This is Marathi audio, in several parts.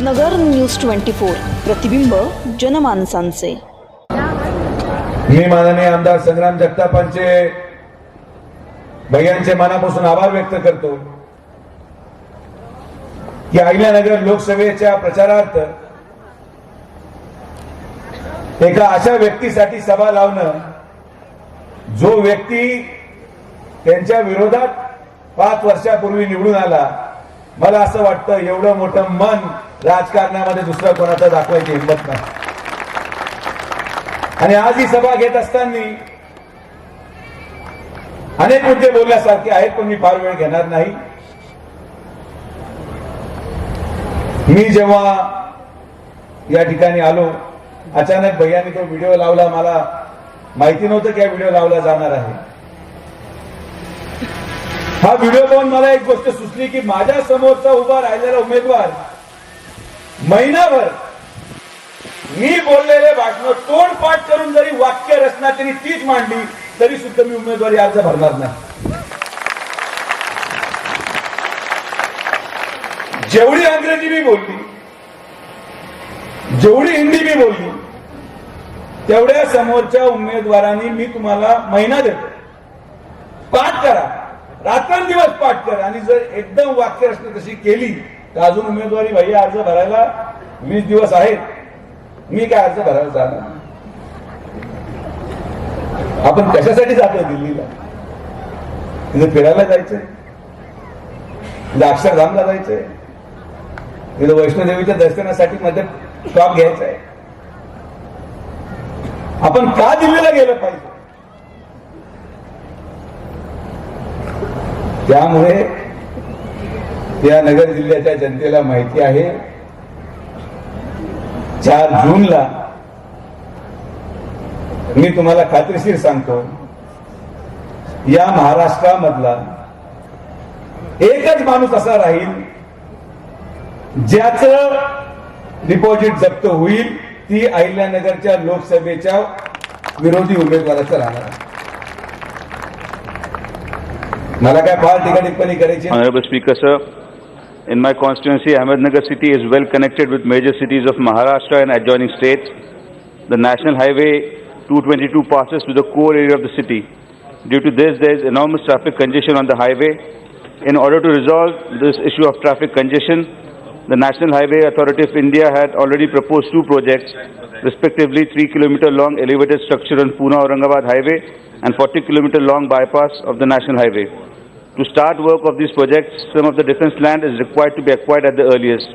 नगर न्यूज ट्वेंटी फोर. प्रतिबिंब जनमानसांचे. मी माननीय आमदार संग्राम जगतापांचे भैयांचे मनापासून आभार व्यक्त करतो. की अहिल्यानगर लोकसभेच्या प्रचारार्थ एका अशा व्यक्तीसाठी सभा लावणं जो व्यक्ती त्यांच्या विरोधात पाच वर्षापूर्वी निवडून आला मला असं वाटतं एवढं मोठं मन राजकारणामध्ये दुसरं कोणाचा दाखवायची हिंमत नाही. आणि आज ही सभा घेत असताना अनेक मुद्दे बोलण्यासारखे आहेत पण मी फार वेळ घेणार नाही. मी जेव्हा या ठिकाणी आलो अचानक भैयाने तो व्हिडिओ लावला मला माहिती नव्हतं की हा व्हिडिओ लावला जाणार आहे. हा व्हिडिओ पाहून मला एक गोष्ट सुचली की माझ्या समोरचा उभा राहिलेला उमेदवार महिनाभर मी बोललेले भाषण तोडपाठ करून जरी वाक्य रचना त्यांनी तीच मांडली तरी सुद्धा मी उमेदवारी अर्ज भरणार नाही. जेवढी अंग्रेजी मी बोलली जेवढी हिंदी मी बोलली तेवढ्या समोरच्या उमेदवारांनी मी तुम्हाला महिना देतो. पाठ करा. रात्रंदिवस पाठ करा. आणि जर एकदम वाक्य रचना तशी केली तर अजून उमेदवारी भाई अर्ज भरायला वीस दिवस आहेत. मी काय अर्ज भरायला जाणार आपण कशासाठी जातो दिल्लीला? तिथे फिरायला जायचंय. तिथे अक्षरधामला जायचंय. तिथे वैष्णोदेवीच्या दर्शनासाठी मध्ये स्टॉप घ्यायचा आहे आपण का दिल्लीला गेलं पाहिजे? त्यामुळे या नगर जिल्ह्याच्या जनतेला माहिती आहे. चार जूनला मी तुम्हाला खात्रीशीर सांगतो. या महाराष्ट्रामधला एकच माणूस असा राहील ज्याचं डिपॉझिट जप्त होईल ती अहिल्यानगरच्या लोकसभेच्या विरोधी उमेदवाराचं राहणार मला काय फार टीका करायची? Speaker sir in my constituency, Ahmednagar city is well connected with major cities of Maharashtra and adjoining states. The National Highway 222 passes through the core area of the city. Due to this, there is enormous traffic congestion on the highway. In order to resolve this issue of traffic congestion, the National Highway Authority of India had already proposed two projects, respectively 3 kilometer long elevated structure on Pune Aurangabad Highway and 40 kilometer long bypass of the National Highway. To start work of these projects, some of the defense land is required to be acquired at the earliest.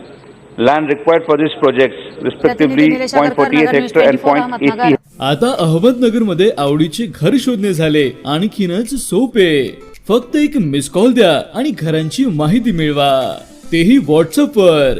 Land required for these projects, respectively प्रतिनिधी Nilesh Agarkar, 0.48 Nagar news hectare and 24 Ahmednagar. 0.80 आता अहमदनगरमध्ये आवडीचे घर शोधणे झाले आणखीनच सोपे फक्त एक मिस कॉल द्या आणि घरांची माहिती मिळवा तेही व्हॉट्सअपवर